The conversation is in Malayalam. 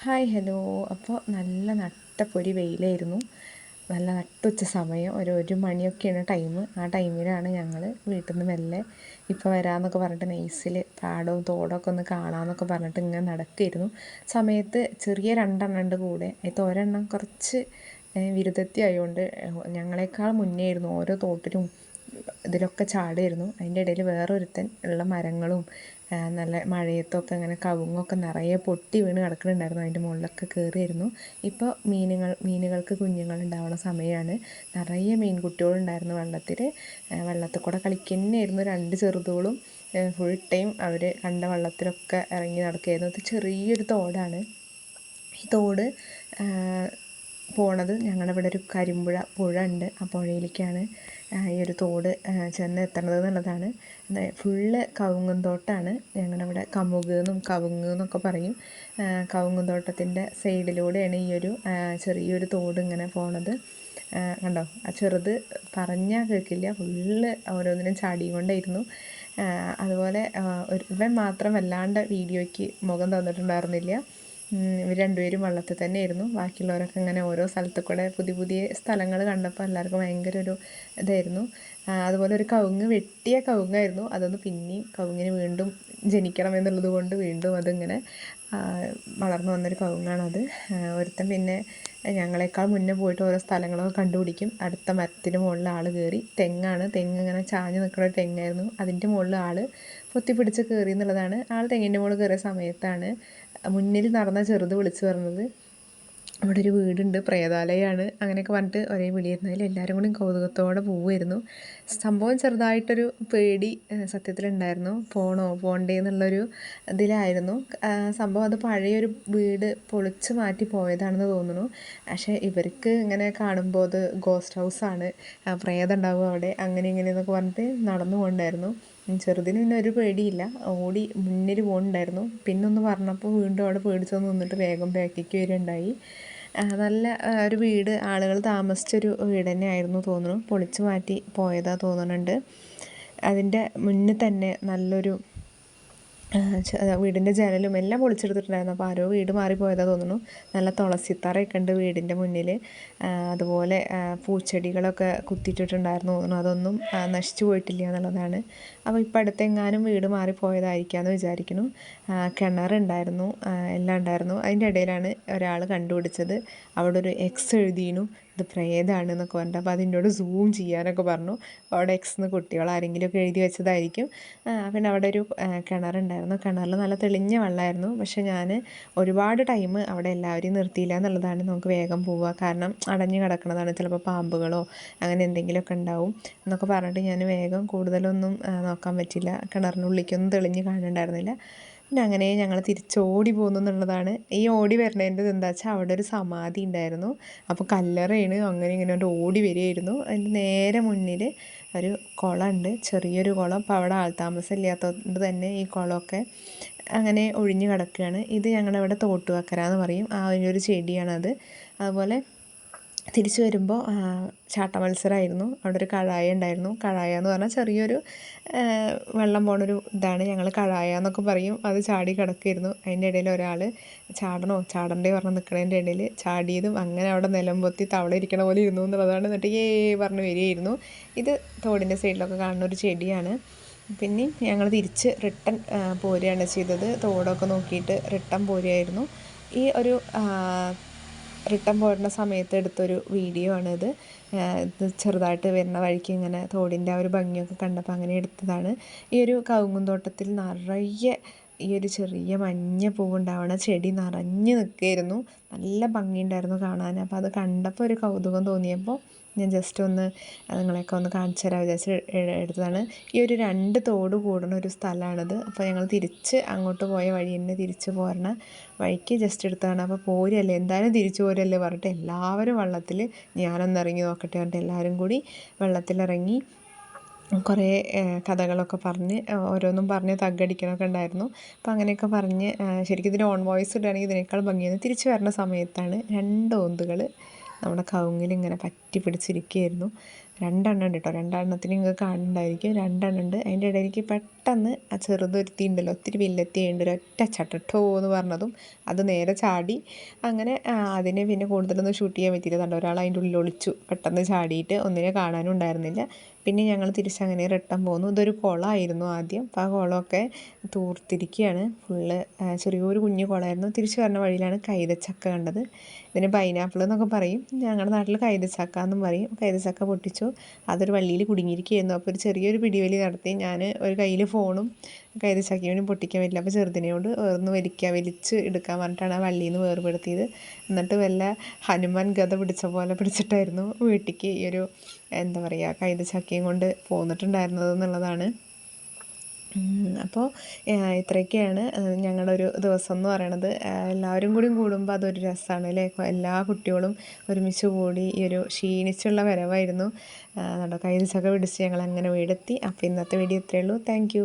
ഹായ് ഹലോ അപ്പോൾ നല്ല നട്ടപ്പൊരി വെയിലായിരുന്നു. നല്ല നട്ടുച്ച സമയം. ഒരു ഒരു മണിയൊക്കെയാണ് ടൈം ആ ടൈമിലാണ് ഞങ്ങൾ വീട്ടിൽ നിന്ന് മെല്ലെ ഇപ്പോൾ വരാമെന്നൊക്കെ പറഞ്ഞിട്ട് നൈസിൽ പാടവും തോടൊക്കെ ഒന്ന് കാണാമെന്നൊക്കെ പറഞ്ഞിട്ട് ഇങ്ങനെ നടക്കുമായിരുന്നു സമയത്ത് ചെറിയ രണ്ടെണ്ണം ഉണ്ട് കൂടെ. അതിൽ ഒരെണ്ണം കുറച്ച് വിരുദ്ധത്തി ആയതുകൊണ്ട് ഞങ്ങളെക്കാൾ മുന്നേ ആയിരുന്നു. ഓരോ തോട്ടിലും ഇതിലൊക്കെ ചാടുമായിരുന്നു അതിന്റെ ഇടയിൽ വേറൊരുത്തൻ ഉള്ള മരങ്ങളും നല്ല മഴയത്തൊക്കെ ഇങ്ങനെ കവുങ്ങൊക്കെ നിറയെ പൊട്ടി വീണ് കിടക്കുന്നുണ്ടായിരുന്നു. അതിന്റെ മുകളിലൊക്കെ കയറിയിരുന്നു. ഇപ്പോൾ മീനുകൾ മീനുകൾക്ക് കുഞ്ഞുങ്ങൾ ഉണ്ടാവുന്ന സമയമാണ്. നിറയെ മീൻകുട്ടികളുണ്ടായിരുന്നു വെള്ളത്തിൽ. വെള്ളത്തിൽ കൂടെ കളിക്കുന്നതായിരുന്നു രണ്ട് ചെറുതുകളും ഫുൾ ടൈം അവർ കണ്ട വെള്ളത്തിലൊക്കെ ഇറങ്ങി നടക്കുകയായിരുന്നു. ഇത് ചെറിയൊരു തോടാണ്. ഈ തോട് പോണത് ഞങ്ങളുടെ ഇവിടെ ഒരു കരിമ്പുഴ പുഴ ഉണ്ട്. ആ പുഴയിലേക്കാണ്. ഈ ഒരു തോട് ചെന്ന് എത്തണത് എന്നുള്ളതാണ്. ഫുള്ള് കവുങ്ങും തോട്ടാണ് ഞങ്ങളുടെ കമുക് എന്നും കവുങ്ങ് എന്നൊക്കെ പറയും. കവുങ്ങും തോട്ടത്തിന്റെ സൈഡിലൂടെയാണ് ഈ ഒരു ചെറിയൊരു തോട് ഇങ്ങനെ പോണത് കണ്ടോ? ആ ചെറുത് പറഞ്ഞാൽ കേൾക്കില്ല. ഫുള്ള് ഓരോന്നിനും ചാടിയും കൊണ്ടായിരുന്നു. അതുപോലെ ഇവൻ മാത്രം വല്ലാണ്ട് വീഡിയോയ്ക്ക് മുഖം തന്നിട്ടുണ്ടായിരുന്നില്ല. ഇവർ രണ്ടുപേരും വള്ളത്തിൽ തന്നെയായിരുന്നു. ബാക്കിയുള്ളവരൊക്കെ ഇങ്ങനെ ഓരോ സ്ഥലത്ത് കൂടെ പുതിയ പുതിയ സ്ഥലങ്ങൾ കണ്ടപ്പോൾ എല്ലാവർക്കും ഭയങ്കര ഒരു ഇതായിരുന്നു. അതുപോലെ ഒരു കവുങ്ങ് വെട്ടിയ കവുങ്ങായിരുന്നു. അതൊന്ന് പിന്നെയും കവുങ്ങിന് വീണ്ടും ജനിക്കണം എന്നുള്ളത് കൊണ്ട് വീണ്ടും അതിങ്ങനെ വളർന്നു വന്നൊരു കവുങ്ങാണത്. ഒരുത്തൻ പിന്നെ ഞങ്ങളെക്കാൾ മുന്നേ പോയിട്ട് ഓരോ സ്ഥലങ്ങളൊക്കെ കണ്ടുപിടിക്കും. അടുത്ത മരത്തിന് മുകളിൽ ആൾ കയറി. തെങ്ങാണ്. തെങ്ങ് ഇങ്ങനെ ചാഞ്ഞ് നിൽക്കുന്ന ഒരു തെങ്ങായിരുന്നു. അതിന്റെ മുകളിൽ ആൾ പൊത്തിപ്പിടിച്ച് കയറി എന്നുള്ളതാണ്. ആൾ തെങ്ങിന്റെ മുകളിൽ കയറിയ സമയത്താണ് മുന്നിൽ നടന്ന ചെറുത് വിളിച്ചു പറഞ്ഞത് അവിടെ ഒരു വീടുണ്ട് പ്രേതാലയമാണ് അങ്ങനെയൊക്കെ പറഞ്ഞിട്ട് ഒരേ വിളിയിരുന്നതിൽ എല്ലാവരും കൂടി കൗതുകത്തോടെ പോവുമായിരുന്നു. സംഭവം ചെറുതായിട്ടൊരു പേടി സത്യത്തിലുണ്ടായിരുന്നു. പോണോ പോണ്ടേ എന്നുള്ളൊരു ഇതിലായിരുന്നു. സംഭവം അത് പഴയൊരു വീട് പൊളിച്ച് മാറ്റി പോയതാണെന്ന് തോന്നുന്നു. പക്ഷേ ഇവർക്ക് ഇങ്ങനെ കാണുമ്പോൾ അത് ഗോസ്റ്റ് ഹൗസാണ് പ്രേതം ഉണ്ടാവും അവിടെ അങ്ങനെ ഇങ്ങനെ എന്നൊക്കെ പറഞ്ഞിട്ട് നടന്നു പോകണ്ടായിരുന്നു. ചെറുതിന് പിന്നെ ഒരു പേടിയില്ല. ഓടി മുന്നിൽ പോകുന്നുണ്ടായിരുന്നു പിന്നെ ഒന്ന് പറഞ്ഞപ്പോൾ വീണ്ടും അവിടെ പേടിച്ചൊന്ന് നിന്നിട്ട് വേഗം ബാക്കിലേക്ക് വരികയുണ്ടായി നല്ല ഒരു വീട് ആളുകൾ താമസിച്ചൊരു വീട് തന്നെ ആയിരുന്നു തോന്നുന്നു. പൊളിച്ചു മാറ്റി പോയതാ തോന്നുന്നുണ്ട് അതിന്റെ മുന്നിൽ തന്നെ നല്ലൊരു വീടിന്റെ ജനലും എല്ലാം പൊളിച്ചെടുത്തിട്ടുണ്ടായിരുന്നു. അപ്പോൾ ആരോ വീട് മാറിപ്പോയതാ തോന്നുന്നു. നല്ല തുളസിത്തറയൊക്കെ ഉണ്ട് വീടിന്റെ മുന്നിൽ. അതുപോലെ പൂച്ചെടികളൊക്കെ കുത്തിയിട്ടിട്ടുണ്ടായിരുന്നു തോന്നുന്നു. അതൊന്നും നശിച്ചു പോയിട്ടില്ല എന്നുള്ളതാണ്. അപ്പോൾ ഇപ്പോൾ അടുത്തെങ്ങാനും വീട് മാറിപ്പോയതായിരിക്കാമെന്ന് വിചാരിക്കുന്നു. കിണറുണ്ടായിരുന്നു എല്ലാം ഉണ്ടായിരുന്നു. അതിന്റെ ഇടയിലാണ് ഒരാൾ കണ്ടുപിടിച്ചത്. അവിടെ ഒരു എക്സ് എഴുതിയിരുന്നു. ഇത് പ്രേതമാണ് എന്നൊക്കെ പറഞ്ഞിട്ട് അപ്പോൾ അതിനോട് സൂം ചെയ്യാനൊക്കെ പറഞ്ഞു. അവിടെ എക്സ് എന്ന് കുട്ടികൾ ആരെങ്കിലുമൊക്കെ എഴുതി വെച്ചതായിരിക്കും. പിന്നെ അവിടെ ഒരു കിണറുണ്ടായിരുന്നു. കിണറിൽ നല്ല തെളിഞ്ഞ വെള്ളമായിരുന്നു. പക്ഷേ ഞാൻ ഒരുപാട് ടൈം അവിടെ എല്ലാവരെയും നിർത്തിയില്ല എന്നുള്ളതാണ് നമുക്ക് വേഗം പോവുക. കാരണം അടഞ്ഞു കിടക്കുന്നതാണ്. ചിലപ്പോൾ പാമ്പുകളോ അങ്ങനെ എന്തെങ്കിലുമൊക്കെ ഉണ്ടാവും എന്നൊക്കെ പറഞ്ഞിട്ട് ഞാൻ വേഗം കൂടുതലൊന്നും നോക്കാൻ പറ്റില്ല കിണറിനുള്ളിലേക്കൊന്നും തെളിഞ്ഞ് കാണുന്നുണ്ടായിരുന്നില്ല പിന്നെ അങ്ങനെ ഞങ്ങൾ തിരിച്ചോടി പോകുന്നു എന്നുള്ളതാണ്. ഈ ഓടി വരണേന്റെ എന്താ വെച്ചാൽ അവിടെ ഒരു സമാധി ഉണ്ടായിരുന്നു അപ്പോൾ കല്ലറയാണ് അങ്ങനെ ഇങ്ങനെ ഓടി വരികയായിരുന്നു. അതിന്റെ നേരെ മുന്നിൽ ഒരു കുളമുണ്ട് ചെറിയൊരു കുളം. അപ്പോൾ അവിടെ ആൾതാമസം ഇല്ലാത്തതുകൊണ്ട് തന്നെ ഈ കുളമൊക്കെ അങ്ങനെ ഒഴിഞ്ഞു കിടക്കുകയാണ് ഇത് ഞങ്ങളുടെ ഇവിടെ തോട്ടുവക്കര എന്ന് പറയും. ആ ഒരു ചെടിയാണത്. അതുപോലെ തിരിച്ചു വരുമ്പോൾ ചാട്ട മത്സരമായിരുന്നു അവിടെ ഒരു കഴായ ഉണ്ടായിരുന്നു. കഴായ എന്ന് പറഞ്ഞാൽ ചെറിയൊരു വെള്ളം പോണൊരു ഇതാണ്. ഞങ്ങൾ കഴായ എന്നൊക്കെ പറയും. അത് ചാടി കിടക്കുമായിരുന്നു അതിന്റെ ഇടയിൽ ഒരാൾ ചാടണോ? ചാടണ്ടേ പറഞ്ഞ് നിൽക്കണതിന്റെ ഇടയിൽ ചാടിയതും അങ്ങനെ അവിടെ നിലം പൊത്തി തവള ഇരിക്കണ പോലെ ഇരുന്നു എന്നുള്ളതാണ് എന്നിട്ട് ഏ പറഞ്ഞ് വരികയായിരുന്നു. ഇത് തോടിന്റെ സൈഡിലൊക്കെ കാണുന്ന ഒരു ചെടിയാണ്. പിന്നെ ഞങ്ങൾ തിരിച്ച് റിട്ടൺ പോരുകയാണ് ചെയ്തത്. തോടൊക്കെ നോക്കിയിട്ട് റിട്ടൺ പോരുകയായിരുന്നു. ഈ ഒരു റിട്ടേൺ പോരുന്ന സമയത്ത് എടുത്തൊരു വീഡിയോ ആണിത്. ഇത് ചെറുതായിട്ട് വരുന്ന വഴിക്ക് ഇങ്ങനെ തോടിന്റെ ആ ഒരു ഭംഗിയൊക്കെ കണ്ടപ്പോൾ അങ്ങനെ എടുത്തതാണ്. ഈ ഒരു കവുങ്ങും തോട്ടത്തിൽ നിറയെ ഈ ഒരു ചെറിയ മഞ്ഞ പൂവുണ്ടാവണ ചെടി നിറഞ്ഞ് നിൽക്കുകയായിരുന്നു. നല്ല ഭംഗിയുണ്ടായിരുന്നു കാണാൻ. അപ്പോൾ അത് കണ്ടപ്പോൾ ഒരു കൗതുകം തോന്നിയപ്പോൾ ഞാൻ ജസ്റ്റ് ഒന്ന് നിങ്ങളെയൊക്കെ ഒന്ന് കാണിച്ചു തരാം വിചാരിച്ച് എടുത്തതാണ്. ഈ ഒരു രണ്ട് തോട് കൂടുന്ന ഒരു സ്ഥലമാണിത് അപ്പോൾ ഞങ്ങൾ തിരിച്ച് അങ്ങോട്ട് പോയ വഴി തന്നെ തിരിച്ച് പോരണ വഴിക്ക് ജസ്റ്റ് എടുത്തതാണ്. അപ്പോൾ പോരല്ലേ എന്തായാലും തിരിച്ചു പോരല്ലേ പറഞ്ഞിട്ട് എല്ലാവരും വെള്ളത്തിൽ ഞാനൊന്ന് ഇറങ്ങി നോക്കട്ടെ പറഞ്ഞിട്ട് എല്ലാവരും കൂടി വെള്ളത്തിലിറങ്ങി കുറേ കഥകളൊക്കെ പറഞ്ഞ് ഓരോന്നും പറഞ്ഞ് തഗ്ഗടിക്കണമൊക്കെ ഉണ്ടായിരുന്നു. അപ്പോൾ അങ്ങനെയൊക്കെ പറഞ്ഞ് ശരിക്കും ഇതിന് ഓൺ വോയിസ് ഇടുകയാണെങ്കിൽ ഇതിനേക്കാൾ ഭംഗിയാണ് തിരിച്ചു വരുന്ന സമയത്താണ് രണ്ട് ഓന്തുകൾ നമ്മുടെ കവുങ്ങിൽ ഇങ്ങനെ പറ്റി പറ്റി പിടിച്ചിരിക്കുകയായിരുന്നു രണ്ടെണ്ണം ഉണ്ട് കേട്ടോ രണ്ടെണ്ണത്തിന് നിങ്ങൾക്ക് കാണുന്നുണ്ടായിരിക്കും രണ്ടെണ്ണം ഉണ്ട്. അതിന്റെ ഇടയിലേക്ക് പെട്ടെന്ന് ആ ചെറുതൊരുത്തി ഉണ്ടല്ലോ ഒത്തിരി വില്ലെത്തിയുണ്ട് ഒരൊറ്റ ചട്ടട്ടോ എന്ന് പറഞ്ഞതും അത് നേരെ ചാടി. അങ്ങനെ അതിനെ പിന്നെ കൂടുതലൊന്നും ഷൂട്ട് ചെയ്യാൻ പറ്റിയില്ല. കണ്ടോ ഒരാൾ അതിന്റെ ഉള്ളിൽ ഒളിച്ചു. പെട്ടെന്ന് ചാടിയിട്ട് ഒന്നിനെ കാണാനും ഉണ്ടായിരുന്നില്ല. പിന്നെ ഞങ്ങൾ തിരിച്ചങ്ങനെ റിട്ടേൺ പോന്നു. ഇതൊരു കുളമായിരുന്നു ആദ്യം. അപ്പോൾ ആ കുളമൊക്കെ തൂർത്തിരിക്കുകയാണ് ഫുള്ള് ചെറിയൊരു കുഞ്ഞു കുളമായിരുന്നു തിരിച്ചു വരുന്ന വഴിയിലാണ് കൈതച്ചക്ക കണ്ടത്. ഇതിന് പൈനാപ്പിൾ എന്നൊക്കെ പറയും. ഞങ്ങളുടെ നാട്ടിൽ കൈതച്ചക്ക എന്നും പറയും. കൈതച്ചക്ക പൊട്ടിച്ചു. അതൊരു വള്ളിയിൽ കുടുങ്ങിയിരിക്കുകയായിരുന്നു. അപ്പോൾ ഒരു ചെറിയൊരു പിടിവലി നടത്തി. ഞാൻ ഒരു കയ്യിൽ ഫോണും കൈതച്ചക്കയോടും പൊട്ടിക്കാൻ പറ്റില്ല. അപ്പോൾ ചെറുതിനെയോട് ഒന്ന് വലിക്കുക വലിച്ച് എടുക്കാൻ പറഞ്ഞിട്ടാണ് ആ വള്ളിയിൽ നിന്ന് വേർപെടുത്തിയത്. എന്നിട്ട് വല്ല ഹനുമാൻ ഗത പിടിച്ച പോലെ പിടിച്ചിട്ടായിരുന്നു വീട്ടിലേക്ക് ഈ ഒരു എന്താ പറയുക കൈതച്ചക്കയും കൊണ്ട് പോന്നിട്ടുണ്ടായിരുന്നത് എന്നുള്ളതാണ്. അപ്പോൾ ഇത്രയൊക്കെയാണ് ഞങ്ങളുടെ ഒരു ദിവസം എന്ന് പറയണത് എല്ലാവരും കൂടി കൂടുമ്പോൾ അതൊരു രസമാണ് അല്ലേ എല്ലാ കുട്ടികളും ഒരുമിച്ച് കൂടി ഈ ഒരു ക്ഷീണിച്ചുള്ള വരവായിരുന്നു. കൈതച്ചക്ക പിടിച്ച് ഞങ്ങൾ അങ്ങനെ വീടെത്തി. അപ്പോൾ ഇന്നത്തെ വീഡിയോ ഇത്രയേ ഉള്ളൂ. താങ്ക്